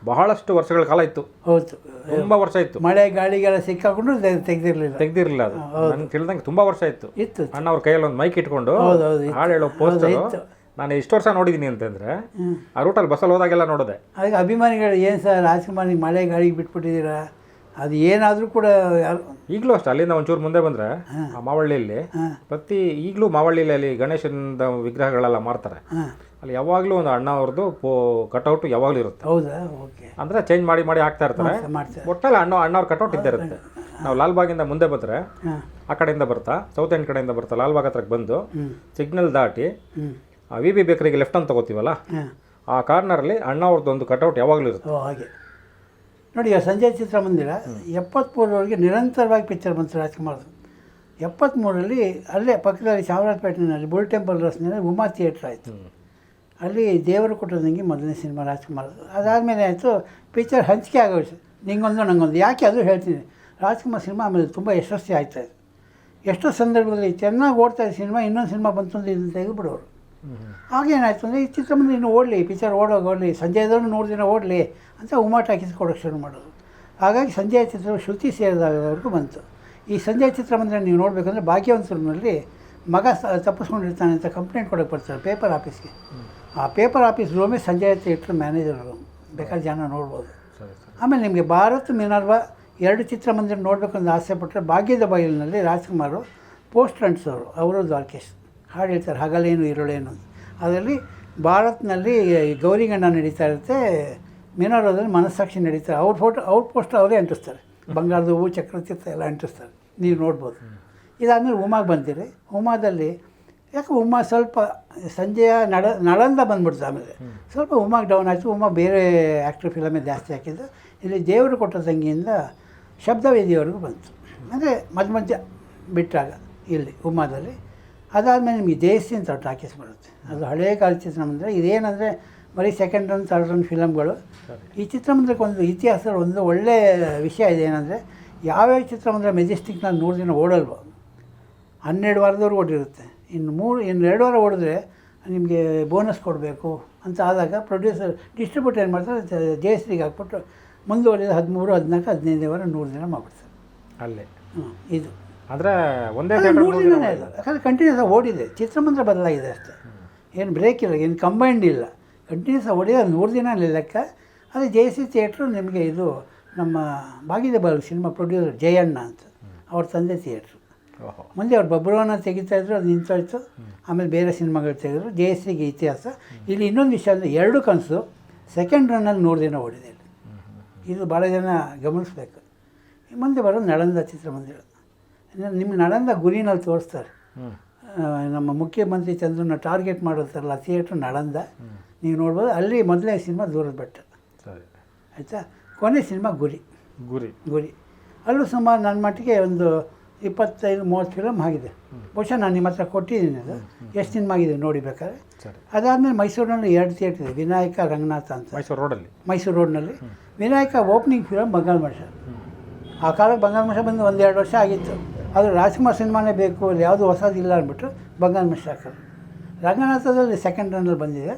S1: ಬಹಳಷ್ಟು ವರ್ಷಗಳ ಕಾಲ ಇತ್ತು.
S2: ಹೌದು.
S1: ತುಂಬಾ ವರ್ಷ ಇತ್ತು.
S2: ಮಳೆ ಗಾಳಿಗೆಲ್ಲ ಸಿಕ್ಕಾಕೊಂಡು ತೆಗ್ದಿರ್ಲಿಲ್ಲ.
S1: ತೆಗ್ದಿರ್ಲಿಲ್ಲ ಅದು. ನನಗೆ ತಿಳಿದಂಗೆ ತುಂಬಾ ವರ್ಷ ಇತ್ತು.
S2: ಇತ್ತು
S1: ಅಣ್ಣ ಅವ್ರ ಕೈಯಲ್ಲಿ ಒಂದು ಮೈಕ್ ಇಟ್ಕೊಂಡು ಹಾಡು ಹೇಳೋ ಪೋಸ್ಟರ್
S2: ಇತ್ತು.
S1: ನಾನು ಇಷ್ಟು ವರ್ಷ ನೋಡಿದ್ದೀನಿ ಅಂತಂದ್ರೆ. ಆ ರೂಟಲ್ಲಿ ಬಸ್ಸಲ್ಲಿ ಹೋದಾಗೆಲ್ಲ ನೋಡಿದೆ.
S2: ಅದಕ್ಕೆ ಅಭಿಮಾನಿಗಳು ಏನು ಸರ್ ರಾಜ್ಕುಮಾರಿಗೆ ಮಳೆ ಗಾಳಿಗೆ ಬಿಟ್ಬಿಟ್ಟಿದ್ದೀರಾ? ಅದು ಏನಾದರೂ ಕೂಡ
S1: ಈಗಲೂ ಅಷ್ಟೇ ಅಲ್ಲಿಂದ ಒಂಚೂರು ಮುಂದೆ ಬಂದ್ರೆ ಆ ಮಾವಳ್ಳಿಯಲ್ಲಿ ಪ್ರತಿ ಈಗಲೂ ಮಾವಳ್ಳಿಯಲ್ಲಿ ಅಲ್ಲಿ ಗಣೇಶನ ವಿಗ್ರಹಗಳೆಲ್ಲ ಮಾರ್ತಾರೆ. ಅಲ್ಲಿ ಯಾವಾಗಲೂ ಒಂದು ಅಣ್ಣ ಅವ್ರದ್ದು ಕಟ್ಔಟ್ ಕಟೌಟ್ ಯಾವಾಗಲೂ ಇರುತ್ತೆ.
S2: ಹೌದಾ? ಓಕೆ.
S1: ಅಂದ್ರೆ ಚೇಂಜ್ ಮಾಡಿ ಮಾಡಿ ಹಾಕ್ತಾ ಇರ್ತಾರೆ.
S2: ಮಾಡ್ತಾರೆ
S1: ಒಟ್ಟಲ್ಲಿ ಅಣ್ಣ ಅಣ್ಣವ್ರ ಕಟೌಟ್ ಇದ್ದೇ ಇರುತ್ತೆ. ನಾವು ಲಾಲ್ಬಾಗಿಂದ ಮುಂದೆ ಬಂದ್ರೆ ಆ ಕಡೆಯಿಂದ ಬರ್ತಾ ಸೌತ್ ಎಂಡ್ ಕಡೆಯಿಂದ ಬರ್ತಾ ಲಾಲ್ಬಾಗ್ ಹತ್ರಕ್ಕೆ ಬಂದು ಸಿಗ್ನಲ್ ದಾಟಿ
S2: ಆ
S1: ವಿ ಬಿ ಬೇಕರಿಗೆ ಲೆಫ್ಟ್ ಅಂತ ತಗೋತೀವಲ್ಲ ಆ ಕಾರ್ನರಲ್ಲಿ ಅಣ್ಣ ಅವ್ರದ್ದು ಒಂದು ಕಟೌಟ್ ಯಾವಾಗಲೂ ಇರುತ್ತೆ.
S2: ಓ ಹಾಗೆ. ನೋಡಿ ಈಗ ಸಂಜಯ್ ಚಿತ್ರಮಂದಿರ ಎಪ್ಪತ್ತ್ಮೂರವರೆಗೆ ನಿರಂತರವಾಗಿ ಪಿಕ್ಚರ್ ಬಂತು ರಾಜ್ಕುಮಾರ್ದು ಎಪ್ಪತ್ತ್ಮೂರರಲ್ಲಿ ಅಲ್ಲೇ ಪಕ್ಕದಲ್ಲಿ ಚಾಮರಾಜಪೇಟೆನಲ್ಲಿ ಬುಲ್ ಟೆಂಪಲ್ ರಸ್ತೆಯಲ್ಲಿ ಉಮಾ ಥಿಯೇಟ್ರ್ ಆಯಿತು. ಅಲ್ಲಿ ದೇವರು ಕೊಟ್ಟದಂಗೆ ಮೊದಲನೇ ಸಿನಿಮಾ ರಾಜ್ಕುಮಾರ್. ಅದಾದಮೇಲೆ ಆಯಿತು ಪಿಕ್ಚರ್ ಹಂಚಿಕೆ ಆಗೋಯ್ತು. ನಿಂಗೊಂದು ನಂಗೊಂದು. ಯಾಕೆ ಅದು ಹೇಳ್ತೀನಿ. ರಾಜ್ಕುಮಾರ್ ಸಿನಿಮಾ ಆಮೇಲೆ ತುಂಬ ಯಶಸ್ವಿ ಆಯ್ತಾ. ಇದೆ ಎಷ್ಟೋ ಸಂದರ್ಭದಲ್ಲಿ ಚೆನ್ನಾಗಿ ಓಡ್ತಾ ಇದೆ ಸಿನಿಮಾ ಇನ್ನೊಂದು ಸಿನಿಮಾ ಬಂತು ಅಂತ ಇದನ್ನು ತೆಗೆದುಬಿಡೋರು. ಆಗೇನಾಯಿತು ಅಂದರೆ ಈ ಚಿತ್ರಮಂದಿರ ಇನ್ನು ಓಡಲಿ ಪಿಕ್ಚರ್ ಓಡೋಗಿ ಓಡಲಿ ಸಂಜಯದವ್ರು ನೂರು ದಿನ ಓಡಲಿ ಅಂತ ಉಮಾಟ ಹಾಕಿಸಿ ಕೊಡೋಕ್ಕೆ ಶುರು ಮಾಡೋದು ಹಾಗಾಗಿ ಸಂಜಯ್ ಚಿತ್ರ ಶ್ರುತಿ ಸೇರಿದಾಗವರೆಗೂ ಬಂತು. ಈ ಸಂಜಯ್ ಚಿತ್ರಮಂದಿರ ನೀವು ನೋಡಬೇಕಂದ್ರೆ ಭಾಗ್ಯವಂತರಲ್ಲಿ ಮಗ ತಪ್ಪಿಸ್ಕೊಂಡಿರ್ತಾನೆ ಅಂತ ಕಂಪ್ಲೇಂಟ್ ಕೊಡೋಕ್ಕೆ ಬರ್ತಾರೆ ಪೇಪರ್ ಆಫೀಸ್ಗೆ ಆ ಪೇಪರ್ ಆಫೀಸ್ ರೂಮೇ ಸಂಜಯ್ ಥಿಯೇಟ್ರ್ ಮ್ಯಾನೇಜರ್ ಬೇಕಾದ್ರೆ ಜನ ನೋಡ್ಬೋದು. ಆಮೇಲೆ ನಿಮಗೆ ಭಾರತ್ ಮಿನರ್ವ ಎರಡು ಚಿತ್ರಮಂದಿರ ನೋಡಬೇಕು ಅಂತ ಆಸೆ ಪಟ್ಟರೆ ಭಾಗ್ಯದ ಬಯಲಿನಲ್ಲಿ ರಾಜ್ಕುಮಾರು ಪೋಸ್ಟ್ ಫ್ರೆಂಡ್ಸ್ ಅವರು ದ್ವಾರಕೇಶ್ ಹಾಡು ಹೇಳ್ತಾರೆ ಹಗಲೇನು ಇರುಳೇನು. ಅದರಲ್ಲಿ ಭಾರತ್ನಲ್ಲಿ ಗೌರಿಗಣ್ಣ ನಡೀತಾ ಇರುತ್ತೆ ಮಿನರ್ವದಲ್ಲಿ ಮನಸ್ಸಾಕ್ಷಿ ನಡೀತಾರೆ. ಅವ್ರ ಫೋಟೋ ಅವ್ರ ಪೋಸ್ಟ್ ಅವರೇ ಅಂಟಿಸ್ತಾರೆ. ಬಂಗಾರದ ಹೂವು ಚಕ್ರತೀರ್ಥ ಎಲ್ಲ ಅಂಟಿಸ್ತಾರೆ. ನೀವು ನೋಡ್ಬೋದು. ಇದಾದಮೇಲೆ ಉಮಾಗೆ ಬಂದಿರಿ ಉಮಾದಲ್ಲಿ ಯಾಕೆ ಉಮ್ಮ ಸ್ವಲ್ಪ ಸಂಜೆಯ ನಡ ನಳಂದ ಬಂದ್ಬಿಡ್ತು ಆಮೇಲೆ. ಸ್ವಲ್ಪ ಉಮಾಗೆ ಡೌನ್ ಆಯಿತು. ಉಮ್ಮ ಬೇರೆ ಆ್ಯಕ್ಟ್ರ್ ಫಿಲಮೇ ಜಾಸ್ತಿ ಹಾಕಿದ್ದು. ಇಲ್ಲಿ ದೇವರು ಕೊಟ್ಟ ತಂಗಿಯಿಂದ ಶಬ್ದವೇದಿಯವರೆಗೂ ಬಂತು. ಅಂದರೆ ಮಧ್ಯ ಮಧ್ಯ ಬಿಟ್ಟಾಗ ಇಲ್ಲಿ ಉಮಾದಲ್ಲಿ. ಅದಾದಮೇಲೆ ನಿಮಗೆ ದೇಸಿ ಅಂತ ಟಾಕೀಸ್ ಬರುತ್ತೆ. ಅದು ಹಳೆಯ ಕಾಲ ಚಿತ್ರಮಂದಿರ. ಇದೇನಂದರೆ ಬರೀ ಸೆಕೆಂಡ್ ರನ್ ಥರ್ಡ್ ರನ್ ಫಿಲಮ್ಗಳು ಈ ಚಿತ್ರಮಂದಿರಕ್ಕೆ ಒಂದು ಇತಿಹಾಸದ ಒಂದು ಒಳ್ಳೆಯ ವಿಷಯ ಇದೆ ಏನಂದರೆ ಯಾವ್ಯಾವ ಚಿತ್ರಮಂದಿರ ಮೆಜೆಸ್ಟಿಕ್ನಲ್ಲಿ ನೂರು ದಿನ ಓಡಲ್ವೋ ಹನ್ನೆರಡು ವಾರದವ್ರು ಓಡಿರುತ್ತೆ. ಇನ್ನು ಮೂರು ಇನ್ನು ಎರಡು ವಾರ ಓಡಿದ್ರೆ ನಿಮಗೆ ಬೋನಸ್ ಕೊಡಬೇಕು ಅಂತ ಆದಾಗ ಪ್ರೊಡ್ಯೂಸರ್ ಡಿಸ್ಟ್ರಿಬ್ಯೂಟರ್ ಏನು ಮಾಡ್ತಾರೆ? ಜೆ ಎಸ್ ಟಿಗೆ ಹಾಕ್ಬಿಟ್ಟು ಮುಂದುವರಿದ ಹದಿಮೂರು ಹದಿನಾಲ್ಕು ಹದಿನೈದು ವಾರ ನೂರು ದಿನ ಮಾಡ್ಬಿಡ್ತಾರೆ.
S1: ಅಲ್ಲೇ.
S2: ಹ್ಞೂ ಇದು.
S1: ಅಂದರೆ ಒಂದೇ
S2: ನೂರು ದಿನನೇ ಇಲ್ಲ ಯಾಕಂದರೆ ಕಂಟಿನ್ಯೂಸ್ ಆಗಿ ಓಡಿದೆ. ಚಿತ್ರಮಂದಿರ ಬದಲಾಗಿದೆ ಅಷ್ಟೇ. ಏನು ಬ್ರೇಕ್ ಇಲ್ಲ ಏನು ಕಂಬೈಂಡ್ ಇಲ್ಲ. ಕಂಟಿನ್ಯೂಸ್ ಆಗಿ ಓಡಿದೆ ಅದು ನೂರು ದಿನ ಲೆಕ್ಕ. ಅದು ಜೆ ಸಿ ಥಿಯೇಟ್ರು ನಿಮಗೆ ಇದು ನಮ್ಮ ಬಾಗಿದೆ ಬಾಲ್ ಸಿನಿಮಾ ಪ್ರೊಡ್ಯೂಸರ್ ಜಯಣ್ಣ ಅಂತ. ಅವ್ರ ತಂದೆ ಥಿಯೇಟ್ರು ಮುಂದೆ ಅವ್ರು ಬಬ್ರುವನ ತೆಗಿತಾ ಇದ್ರು ಅದು ನಿಂತೋಯ್ತು ಆಮೇಲೆ ಬೇರೆ ಸಿನಿಮಾಗಳು ತೆಗೆದ್ರು. ಜಯಶ್ರೀಗೆ ಇತಿಹಾಸ. ಇಲ್ಲಿ ಇನ್ನೊಂದು ವಿಷಯ ಅಂದರೆ ಎರಡು ಕನಸು. ಸೆಕೆಂಡ್ ರನ್ನಲ್ಲಿ ನೂರು ದಿನ ಓಡಿದೆ ಇಲ್ಲಿ. ಇದು ಭಾಳ ಜನ ಗಮನಿಸ್ಬೇಕು. ಮುಂದೆ ಬರೋದು ನಳಂದ ಚಿತ್ರಮಂದಿರ. ನಿಮ್ಮ ನಳಂದ ಗುರಿನಲ್ಲಿ ತೋರಿಸ್ತಾರೆ. ನಮ್ಮ ಮುಖ್ಯಮಂತ್ರಿ ಚಂದ್ರನ ಟಾರ್ಗೆಟ್ ಮಾಡಿರ್ತಾರಲ್ಲ ಥಿಯೇಟ್ರ್ ನಳಂದ. ನೀವು ನೋಡ್ಬೋದು ಅಲ್ಲಿ ಮೊದಲನೇ ಸಿನಿಮಾ ದೂರದ ಬೆಟ್ಟ. ಆಯಿತಾ? ಕೊನೆ ಸಿನಿಮಾ ಗುರಿ.
S1: ಗುರಿ.
S2: ಗುರಿ. ಅಲ್ಲೂ ಸುಮಾರು ನನ್ನ ಮಟ್ಟಿಗೆ ಒಂದು ಇಪ್ಪತ್ತೈದು ಮೂವತ್ತು ಫಿಲಮ್ ಆಗಿದೆ. ಬಹುಶಃ ನಾನು ನಿಮ್ಮ ಹತ್ರ ಕೊಟ್ಟಿದ್ದೀನಿ ಅದು. ಎಷ್ಟು ಸಿನಿಮಾ ಆಗಿದೆ ನೋಡಿ ಬೇಕಾದ್ರೆ. ಅದಾದಮೇಲೆ ಮೈಸೂರಿನಲ್ಲಿ ಎರಡು ಥಿಯೇಟರ್ ಇದೆ ವಿನಾಯಕ ರಂಗನಾಥ ಅಂತ.
S1: ಮೈಸೂರು ರೋಡಲ್ಲಿ?
S2: ಮೈಸೂರು ರೋಡ್ನಲ್ಲಿ. ವಿನಾಯಕ ಓಪನಿಂಗ್ ಫಿಲಮ್ ಬಂಗಾಳ ಮಠ ಆ ಕಾಲಕ್ಕೆ ಬಂಗಾಳ ಮಠ ಬಂದು ಒಂದೆರಡು ವರ್ಷ ಆಗಿತ್ತು. ಅದು ರಾಜ್ಕುಮಾರ್ ಸಿನಿಮಾನೇ ಬೇಕು ಅಲ್ಲಿ ಯಾವುದು ಹೊಸದಿಲ್ಲ ಅಂದ್ಬಿಟ್ಟು ಬಂಗಾಳ ಮಠ ಹಾಕೋದು ರಂಗನಾಥದಲ್ಲಿ ಸೆಕೆಂಡ್ ರನ್ನಲ್ಲಿ ಬಂದಿದೆ.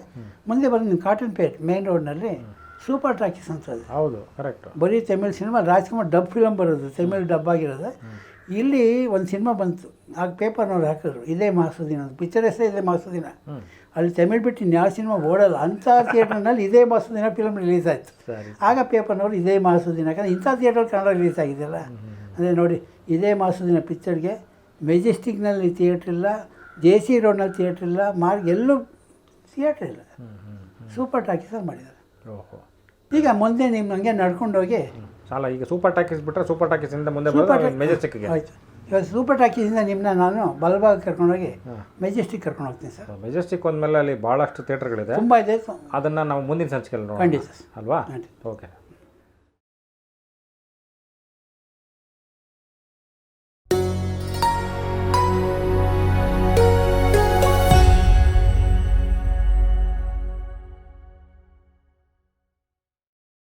S2: ಮುಂದೆ ಬಂದು ನಿಮ್ಮ ಕಾಟನ್ ಪೇಟ್ ಮೇನ್ ರೋಡ್ನಲ್ಲಿ ಸೂಪರ್ ಟ್ರಾಕಿಸ್ ಅಂತ
S1: ಹೌದು ಕರೆಕ್ಟ್
S2: ಬರೀ Tamil cinema Rajkumar dub film ಬರೋದು ತಮಿಳು ಡಬ್ ಆಗಿರೋದು. ಇಲ್ಲಿ ಒಂದು ಸಿನಿಮಾ ಬಂತು. ಆಗ ಪೇಪರ್ನವ್ರು ಹಾಕಿದ್ರು. ಇದೇ ಮಾಸುದಿನ ಪಿಕ್ಚರ್ ಹೆಸರೇ ಇದೇ ಮಾಸುದಿನ
S1: ಹ್ಮ್.
S2: ಅಲ್ಲಿ ತಮಿಳ್ ಬಿಟ್ಟು ಇನ್ಯಾವ ಸಿನಿಮಾ ಓಡಲ್ಲ. ಅಂಥ ಥಿಯೇಟರ್ನಲ್ಲಿ ಇದೇ ಮಾಸುದಿನ ಫಿಲಮ್ ರಿಲೀಸ್ ಆಯಿತು. ಆಗ ಪೇಪರ್ನವ್ರು ಇದೇ ಮಾಸುದಿನ ಯಾಕಂದರೆ ಇಂಥ ಥಿಯೇಟರ್ ಕನ್ನಡ ರಿಲೀಸ್ ಆಗಿದೆಯಲ್ಲ. ಅಂದರೆ ನೋಡಿ ಇದೇ ಮಾಸುದಿನ ಪಿಕ್ಚರ್ಗೆ ಮೆಜೆಸ್ಟಿಕ್ನಲ್ಲಿ ಥಿಯೇಟ್ರ್ ಇಲ್ಲ ಜೆ ಸಿ ರೋಡ್ನಲ್ಲಿ ಥಿಯೇಟ್ರ್ ಇಲ್ಲ ಮಾರ್ಗ ಎಲ್ಲೂ ಥಿಯೇಟ್ರ್ ಇಲ್ಲ. ಸೂಪರ್ ಟಾಕೀಸಲ್ಲಿ ಮಾಡಿದ್ದಾರೆ. ಈಗ ಮುಂದೆ ನಿಮ್ಮ ಹಂಗೆ ನಡ್ಕೊಂಡೋಗಿ
S1: ಸಾಲ ಈಗ ಸೂಪರ್ ಟಾಕೀಸ್ ಬಿಟ್ಟರೆ ಸೂಪರ್ ಟಾಕೀಸ್ ಇಂದ ಮುಂದೆ ಬರೋದು ಮೆಜೆಸ್ಟಿಕ್ಗೆ
S2: ಆಯಿತು. ಇವಾಗ ಸೂಪರ್ ಟಾಕೀಸಿಂದ ನಿಮ್ಮನ್ನ ನಾನು ಬಲಭಾಗ ಕರ್ಕೊಂಡೋಗಿ. ಮೆಜೆಸ್ಟಿಕ್ ಕರ್ಕೊಂಡು ಹೋಗ್ತೀನಿ ಸರ್.
S1: ಮೆಜೆಸ್ಟಿಕ್ ಒಂದ್ಮೇಲೆ ಅಲ್ಲಿ ಭಾಳಷ್ಟು ಥಿಯೇಟರ್ಗಳಿದೆ
S2: ತುಂಬ ಇದೆ.
S1: ಅದನ್ನ ನಾವು ಮುಂದಿನ ಸಂಚಿಕೆಯಲ್ಲಿ ನೋಡೋಣ.
S2: ಖಂಡಿತ
S1: ಅಲ್ವಾ. ಓಕೆ